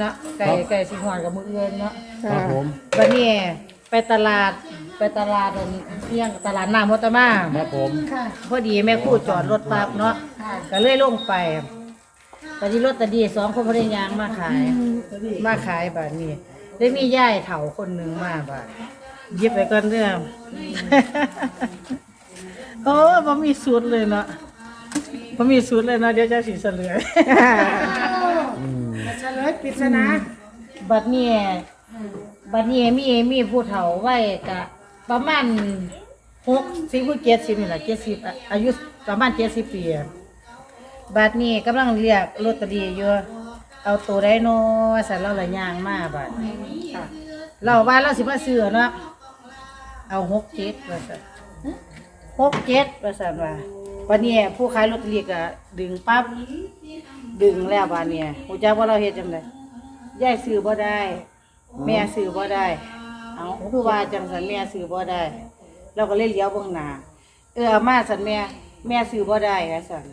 เนาะไก่ไก่สิหอนกับมืออื่นเนาะครับผมวันนี้ไปตลาดไปตลาดอันเที่ยงตลาดน้ำมอตมาครับผมพอดีแม่ครู่จอดรถปั๊บเนาะก็เลยลงไปตอนนี้รถตะดีสองคนพยายางมาขายมาขายแบบนี้ได้มีย่ายเถาคนหนึ่งมาบาดหยิบไปก่อนเรื่องโอ้บ่มีสูตรเลยเนาะบ่มีสูตรเลยเนาะเดี๋ยวจะสิเสลยอื มเฉลยปริศนาบัดนี้บัดนี้มีมีผู้เฒ่าไว้กะประมาณหกสิบหรือเจ็ดสิบนี่แหละเจ็ดสิบอายุประมาณเจ็ดสิบปีบัดนี้กำลังเรียกลอตเตอรี่อยู่เอาตัวได้โนว่าสันเราละย่างมาบัดเราว่าเราสิมาซื้อเนาะเอาหกเจ็ดว่าสันหกเจ็ดว่าสันว่าวันนี้ผู้ขายลอตเตอรี่ก็ดึงปั๊บ ดึงแล้วบัดนี้หูจักว่าเราเฮ็ดจังไดยายซื้อบ่ได้ แม่ซื้อบ่ได้ เอาคือว่าจังสันแม่ซื้อบ่ได้ เราก็เลยเลี้ยวเบิ่งหน้าเออเอามาสันแม่ แม่ซื้อบ่ได้ว่าสัน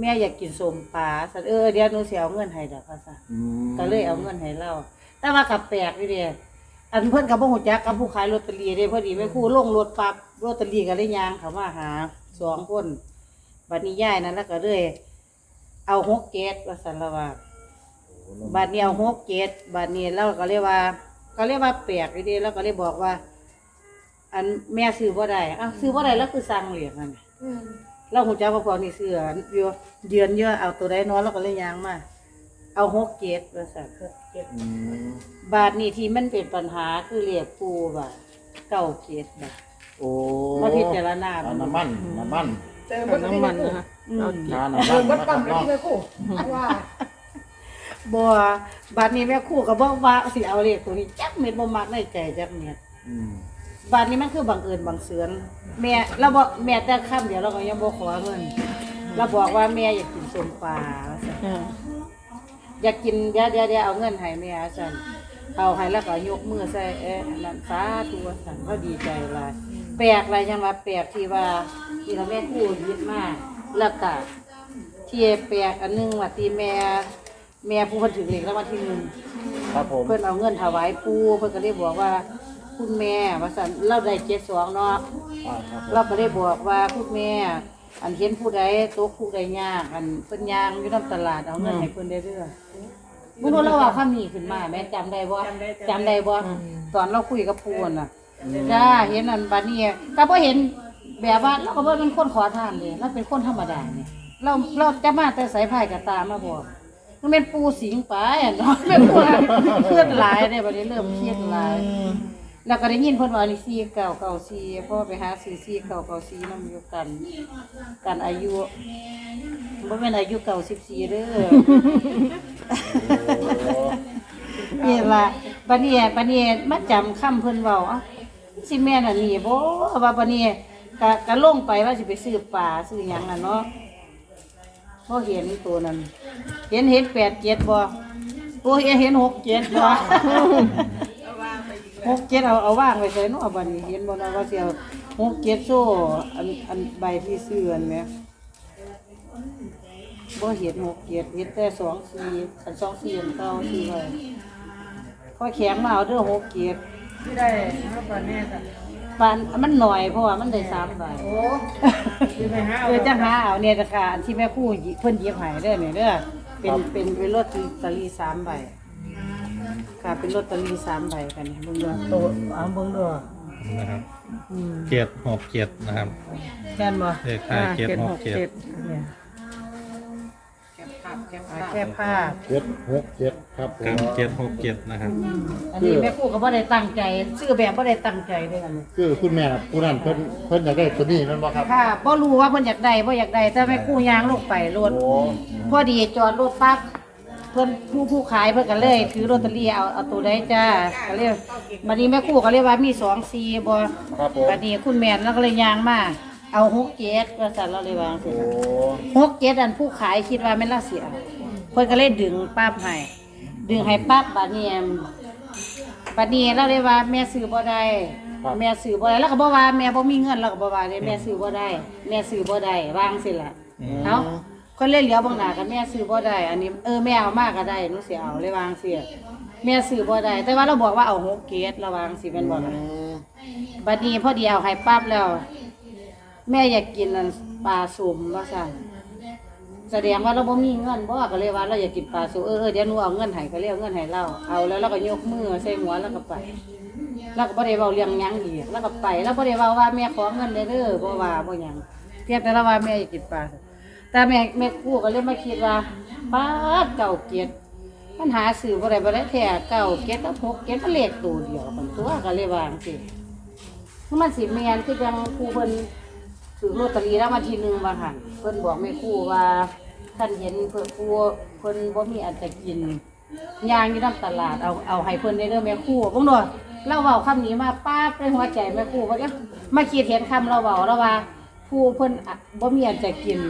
แม่อยากกินสมปลาสันเออเดี๋ยวหนูสิเอาเงินให้ดอกว่าสันอืมก็เลยเอาเงินให้เราแต่ว่ากับแปลกอยู่เด้อันเพิ่นก็บ่ฮู้จักกับผู้ขายลอตเตอรี่เด้พอดีแม่ครูลงรถปั๊บลอตเตอรี่ก็เลยย่างเข้ามาหาสองคนบัดนี้ยายนั้นแล้วก็เลย เอาหกเกตว่าสันละว่าบาดนี้เอาหกเจ็ดบาดนี้เราก็เรียกว่า ก็เรียกว่าแปลกอยู่ดีแล้วก็เลยบอกว่า อันแม่ซื้อบ่ได้อ้าวซื้อบ่ได้แล้วคือสั่งเหรียญนั่นน่ะเราหูจักว่าพวกนี้ซื้ออยู่เดือนเยอะเอาตัวได้น้อยแล้วก็เลยยางมาเอาหกเจ็ดว่าซั่นหกเจ็ดอืมบาทนี้ที่มันเป็นปัญหาคือเรียกปูว่าเก้าเจ็ดบาทโอ้มาพิจารณาอ่น้ำมันน้ำมันเจอบัตรน้ำมันนะคะ อืมทาน้ำเจมัอนบัตรนะคปั๊รัมบไปเนาะที่แม่ครู่ว่าบัวบาทนี้แม่ครู่ก็บอกว่าสิเอาเลขตัวนี้จักเม็ดบ่มักในใจจักเม็ดอืมบาทนี้มันคือบังเอิญบังเสือนแม่เราบอกแม่แต่ค่ำเดียวเราก็ยังบ่ขอเงินเราบอกว่าแม่อยากกินส้มปลาว่าซั่นอ่าอยากกินเดี๋ยวเดี๋ยวเดี๋ยวเอาเงินให้แม่ว่าซั่นเอาให้แล้วก็ยกมือใส่เอ๊ะอันนั้นสาธุว่าซั่นเขาดีใจหลายแปลกอะไรจังว่าแปลกที่ว่าที่เราแม่พูดยึดมา แล้วก็ที่แปลกอันหนึงว่าที่แม่แม่ผู้เพิ่นถือเลขแล้ววันที่หนึ่งครับผมเพิ่นเอาเงินถวายปู่เพิ่นก็เลยบอกว่าคุณแม่ว่าซั่นเราได้เจ็ดสองเนาะอ่าครับผมเราก็ได้บอกว่าคุณแม่ อันเห็นผู้ใดตกผู้ใดยากอันเพิ่นยางอยู่นำตลาดเอาเงินให้เพิ่นได้เรื่อยมึงรู้เราว่าคำนี้ขึ้นมา แม่จำได้บ่จำได้บ่ตอนเราคุยกับปู่น่ะจ้าเห็นอันบัดนี้ก็บ่เห็น แบบว่าเราก็บ่เป็นคนขอทานเลยเราเป็นคนธรรมดาเนี่ยเราเราจะมาแต่สายพายกับตามาบอกมันเป็นปูสิงไปอะเนาะเป็นปูเครียดหลายเนี่ยบัดนี้เริ่มเครียดหลาย แล้วก็ได้ยินเพิ่นว่านี่สี่เก้าเก้าสี่เพราะว่าไปหาซื้อสี่เก้าเก้าสี่นำอยู่กัน กันอายุบ่แม่นอายุเก้าสิบสี่เด้อ นี่ล่ะบัดนี้บัดนี้มาจำคำเพิ่นเว้าเอ้าสิแม่นอันนี้บ่ว่าบัดนี้ ก็ก็ลงไปว่าสิไปซื้อปลาซื้อหยังน่ะเนาะพอเห็นตัวนั้น เห็นเห็นแปดเจ็ดบ่โอ้ยเห็นหกเจ็ดบ่ หกเจ็ดเอาเอาว่างไว้ใส่เนาะบัดนี้เห็นบ่นาะว่าเสิเอาหกเจ็ดโซ่อันอันใบที่ซื้อนแหมบ่เห็นหกเจ็ดเห็นแต่สองสี่อันสองสี่อันเก่าซื้อไว้พอแข็งมาเอาเด้อหกเจ็ด ที่ได้มาปานแน่จ้ะ ปานมันหน่อยเพราะว่ามันได้สามใบโอ้ที่ไปหาเออจังหาเอาเนี่ยราคาอันที่แม่ครู่หยิเพิ่นเย็บให้เด้อเนี่ยเด้อเป็นเป็นเป็นลอตเตอรี่สามใบค่ะเป็นลอตเตอรี่สามใบกันเนี่ยเบิ่งเด้อโตเอาเบิ่งเด้อนะครับอืมเจ็ดหกเจ็ดนะครับ แม่นบ่เลขท้ายเจ็ดหกเจ็ด เนี่ยแค บภาพแคบเอาภาพแค่ผ้าเจ็ดหกเจ็ดครับผครัมบเจ็ดหกเจ็ดนะครับ อันนี้แม่ครู่ก็บ่ได้ตั้งใจซื้อแบบบ่ได้ตั้งใจด้วยกันเลยคือคุณแม่ผู้นั้นเพิ่นเพิ่นอยากได้ตัวนี้นั่นบ่ครับ ค่ะบ่รู้ว่าเพิ่นอยากได้บ่อยากได้แต่แม่ครู่ย่างลงไปรถโอ้พอดีจอดรถปั๊บเพิ่นผู้ผู้ขายเพิ่นก็เลยถือลอตเตอรี่เอาเอาตัวได้จ้าก็เลยบัดนี้แม่ครู่ก็เลยว่ามี2 4บ่ครับผม บัดนี้คุณแม่แล้วก็เลยย่างมา เอา6 7ว่าซั่นเราเลยวาจังซี่โอ้หกเจ็ดอันผู้ขายคิดว่าแม่นละเสียเพิ่นก็เลยดึงปั๊บให้ดึงให้ปั๊บบัดนี้บัดนี้เราเลยว่าแม่ซื้อบ่ได้แม่ซื้อบ่ได้แล้วก็บ่ว่าแม่บ่มีเงินแล้วก็บ่ว่าเด้แม่ซื้อบ่ได้ แม่ซื้อบ่ได้วางสิล่ะเอ้าคนเล่นเหลียวเบางหน้ากันแม่ซื้อบ่ได้อันนี้เออแม่เอามากก็ได้หนูสิเอาเลยวางเสียแม่ซื้อบ่ได้แต่ว่าเราบอกว่าเอาหกเกตระวางสิแม่นบ่ล่ะอืมบัดนี้พอดีเอาให้ปั๊บแล้ว แม่อยากกินอันปลาสุ่มว่าซั่นแสดงว่าเราบ่มีเงินบ่ก็เลยว่าเราอยากกินปลาสุ่มเออเออเดี๋ยวหนูเอาเงินให้ก็เลยเอาเงินให้เราเอาแล้วเราก็ยกมือใส่หัวแล้วก็ไปแล้วก็บ่ได้เว้าเรื่องหยังอีกแล้วก็ไปแล้วบ่ได้เว้าว่าแม่ขอเงินเด้อเด้อบ่ว่าบ่หยังเพียงแต่ละว่าแม่อยากกินปลาแต่แม่แม่กู้ก็เลยมาคิดว่าปลาเก่าเกียรติมันหาซื้อบ่ได้บ่ได้แท้เก่าเกียรติกับหกเกียรติเลขตัวเดียวกันตัวก็เลยว่าจังซี่มันสิแม่นคือจังครูเพิ่น ถือลอตเตอรี่แล้วมาทีหนึงว่าหั่นเพิ่นบอกแม่ครูว่าท่านเห็นเพิ่นครูเพิ่นบ่มีอันจะกินย่างอยู่น้ำตลาดเอาเอาให้เพิ่นได้เด้อแม่ครู่บ่งดเราเว้าคำนี้มาป้าบในหัวใจแม่ครู่ว่าเอ๊ะมาคิดเห็นคำเราเว้าแล้วว่าผู้เพิ่นอะบ่มีอันจะกิน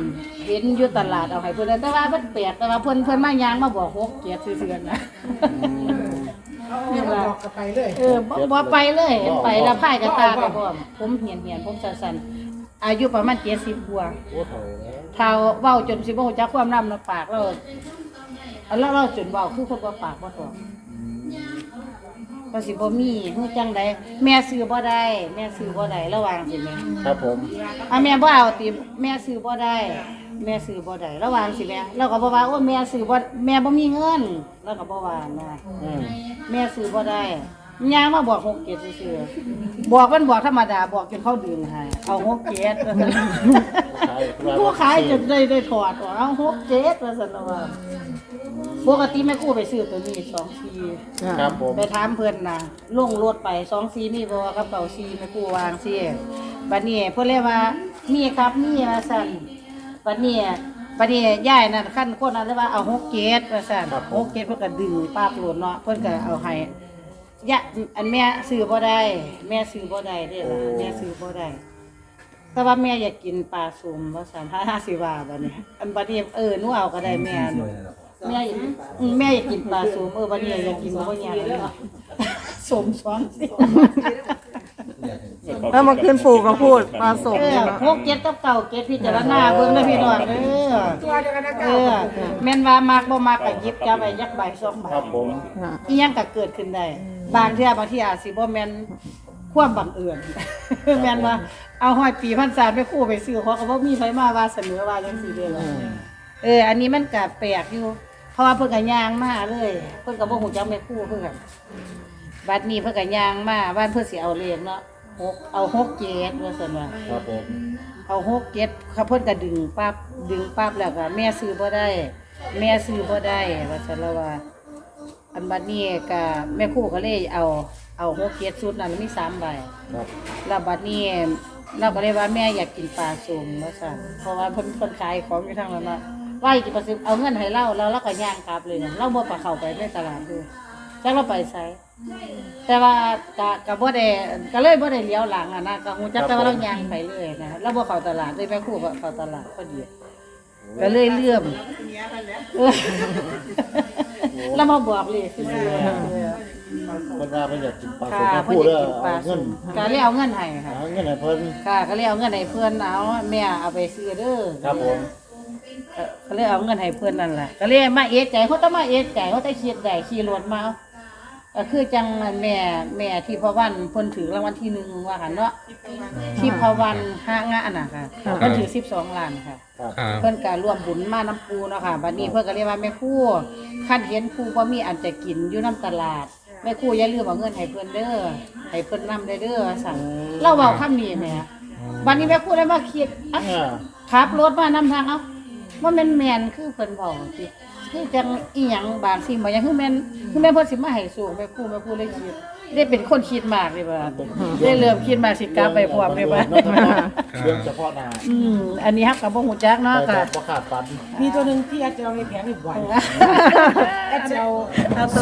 เห็นอยู่ตลาดเอาให้เพิ่นได้แต่ว่าเพิ่นแปลกแต่ว่าเพิ่นเพิ่นมาย่างมาบอกหกเกียรติซื่อๆนะ เนี่ยมาบอกกันไปเลย เออบ่บ่ไปเลยเห็นไปแล้วพายกระตาไปพร้อมผมเหียนเหียนผมสั้นๆ อายุประมาณ70กว่าโอ้เถ่าแล้วเท่าเว้าจนสิบ่รู้จักความนำในปากเราเอาแล้วเราจนเว้าคือคนบ่ปากบ่ตอบก็สิบ่มีฮู้จังไดแม่ซื้อบ่ได้ แม่ซื้อบ่ได้ระวังสิแม่ครับผมอะแม่บ่เอาติแม่ซื้อบ่ได้ แม่ซื้อบ่ได้ระวังสิแม่เราก็บ่ว่าโอ้แม่ซื้อบ่แม่บ่มีเงินเราก็บ่ว่านะอืมแม่ซื้อบ่ได้ ย่างมาบอก6เกตซื่อๆบอกมันบอกธรรมดาบอกจนเขาดึงให้เอา6เกตผู้ขายจนได้ได้ถอดออกเอา6เกตว่าซั่นน่ะว่าปกติแม่ครูไปซื้อตัวนี้2ทีครับผมไปถามเพื่อนนะลงรถไปสองซีมีบ่กับเก่าซีแม่กูวางซีบัดนี้เพิ่นเลยว่ามีครับมีว่าซั่นบัดนี้บัดนี้ยายนั่นขั้นคนนั้นเลยว่าเอา6เกตว่าซั่น6เกตเพิ่นก็ดึงป้าปลดเนาะเพิ่นก็เอาให้ ยะอันแม่ซื้อบ่ได้ แม่ซื้อบ่ได้เด้ล่ะแม่ซื้อบ่ได้แต่ว่าแม่อยากกินปลาสุ่มว่าซั่น50บาทบัดนี้อันบัดนี้เออหนูเอาก็ได้แม่หนูแม่อยากอืมแม่อยากกินปลาสูมเออวันนี้อยากกินบ่ว่าหยังเลยเนาะสมสองสิ แล้วเมาขึ้นปู่ก็พูดมาส่งเออเนี่ยเนาะพวกเก็ดกับเก่าเก็ดพิจารณาเบิ่งนะพี่น้องเออตัวเดียวกันนะเอเก้าอแม่นว่ามักบ่มักก็หยิบจับไปยักใบสองใบครับผมค่ะอีหยังก็เกิดขึ้นได้ บางเทื่อบางที่อาจสิบ่แม่นความบังเอิญแม่นว่าเอาห้อยปีพันษาไปคู่ไปซื้อเขาก็บ่มีไผมาว่าเสนอว่าจังซี่เด้อล่ะเออ อันนี้มันก็แปลกอยู่ เพราะว่าเพิ่นก็ย่างมาเลย เพิ่นก็บ่ฮู้จักแม่ครู่เพิ่นกันบัดนี้เพิ่นก็ย่างมาบ้านเพิ่นสิเอาเลขเนาะ หกเอาหกเจ็ดว่าซั่นว่าครับผมเอาหกเจ็ดเขาเพิ่นก็ดึงปั๊บดึงปั๊บแล้วก็แม่ซื้อบ่ได้ แม่ซื้อบ่ได้ว่าซั่นแล้วว่า อันบัดนี้ก็แม่ครู่ก็เลยเอาเอาหกเจ็ดชุดนั้นมีสามใบ ครับแล้วบัดนี้เราก็เลยว่าแม่อยากกินปลาสุ่มว่าซั่นเพราะว่าเพิ่นเพิ่นขายของอยู่ทางนั้นเนาะว่าสิประสิเอาเงินให้เราแล้วเราก็ย่างกลับเลยเนี่ยเราบ่ปลาเข้าไปในตลาดเด้อ จักเราไปไสแต่ว่าก็ก็บ่ได้ก็เลยบ่ได้เลี้ยวหลังอะนะก็ฮู้จักแต่ว่าเราย่างไปเลยนะเราบ่เข้าตลาดเลยแม่ครูบ่เข้าตลาดพอดีก็เลยเลื่อมเออเรามาบอกเลยซื่อๆคนว่าเพิ่นอยากกินปลาค่ะสุ่มเพิ่นพูดอยากแล้วกินปลาเอาเงินสุ่มก็เลยเอาเงินให้ค่ะเอาเงินให้เพิ่นค่ะก็เลยเอาเงินให้เพื่อนเอาแม่เอาไปซื้อเด้อครับผมเอ่อก็เลยเอาเงินให้เพื่อนนั่นแหละก็เลยมาเอะใจเขาต้องมาเอะใจเขาต้องคิดได้ขี่รถมาเอา ก็คือจังแม่แม่ที่พระวันเพิ่นถือรางวัลที่หนึ่งว่าค่ะเนาะที่พระวันห้างานน่ะค่ะเพิ่นถือสิบสองล้านค่ะครับครับเพิ่นก็ร่วมบุญมาน้ำปูเนาะค่ะบัดนี้เพิ่นก็เรียกว่าแม่ครู่คันเห็นครูบ่มีอันจะกินอยู่น้ำตลาดแม่ครู่อย่าลืมเอาเงินให้เพิ่นเด้อให้เพิ่นนำได้เด้อสั่งเราเว้าคำนี้แหม่บัดนี้แม่ครู่เลยมาคิดอะอ่าขับรถมานำทางเอ้า ว่าแม่นแม่นคือเพิ่นเว้าสิคือจังอีหยังบางสิ่งบางอย่างคือแม่นคือแม่นเพิ่นสิมาให้สูงแม่ครู่แม่ครู่เลยคิดได้เป็นคนคิดมากเลยว่าได้เริ่มคิดมาสิกลับไปพร้อมเลยว่าเรื่องเฉพาะหน้าอืมอันนี้ฮับกับบ่ฮู้จักเนาะแต่ค่ะบ่ขาดปันมีตัวหนึ่งที่อาจจะเอาในแผงอีกวันอาจจะเอา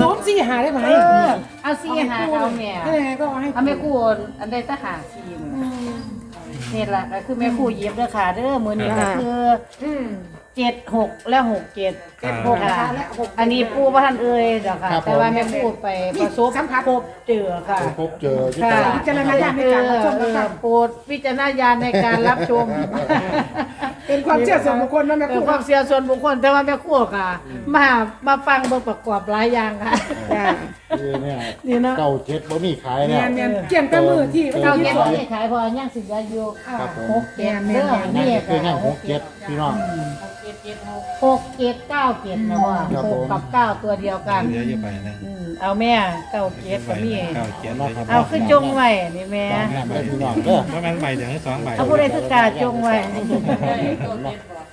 ศูนย์สี่หาได้ไหมเออเอาซี่หาเอาแม่นี่ไงก็เอาให้เอาแม่ครู่อันใดตะหาซี นนี่ล่ะก็คือแม่ครู่เย็บเด้อค่ะเด้อมื้อนี้ก็คือเจ็ดหกและหกเจ็ดครับหกค่ะอันนี้ปู่บ่ทันเอ่ยดอกค่ะแต่ว่าแม่ครู่ไปประสบพบเจอค่ะไปพบเจอที่ตค่ะลาดพิจารณญาณในการรับชมรับฟังเออโปรดวิจารณญาณในการรับชมเป็น ความเชื่อส่วนบุคคลนะแม่เป็ครูนความเสียส่วนบุคคลแต่ว่าแม่ครัวก็มามาฟังเบิ่งประกอบหลายอย่างค่ะ จ้าคือเนี่ยนี่เนาะเก่าเจ็ดบ่มีขายแมแล้วนแมนเกี่ยงแต่มือที่เก้าที่เจ็ดสองนี่ขายพอย่างสิยาอยู่ครับผม หกเจ็ดเด้อนั่นนี่ก็คือนั่งหกเจ็ดพี่น้อง หกเจ็ดเก้าเจ็ดนะว่าครับหผกมกับเก้าตัวเดียวกัน เดี๋ยวจะไปนะอืมเอาแม่เก้าเจ็ดกับนี่เก้าเจ็ดเลยเอาขึ้นจงไว้นี่แม่ตามนั้นเลยพี่น้องเด้อว่ามันใบเดี๋ยวให้สองใบเอาผู้ใดคือกาจงไว้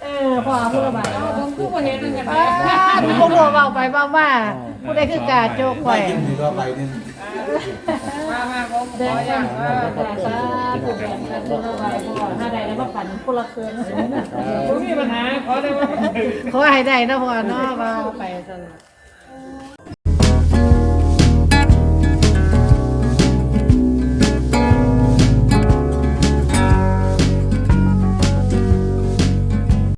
เออพ่อเอาผู้ละใบเอาผมผู้บ่เห็นเหมือนกันผู้บ่เบาไปเบามาผู้ใดคือกาจงไว้มีตัวใบนึงเดินกันเออแต่สาธุแบ่งกันผู้ละใบพ่อ ถ้าได้แล้วมาฝันผู้ละเครื่องผมมีปัญหาขอได้ว่าขอให้ได้นะพ่อเนาะว่าไปซะ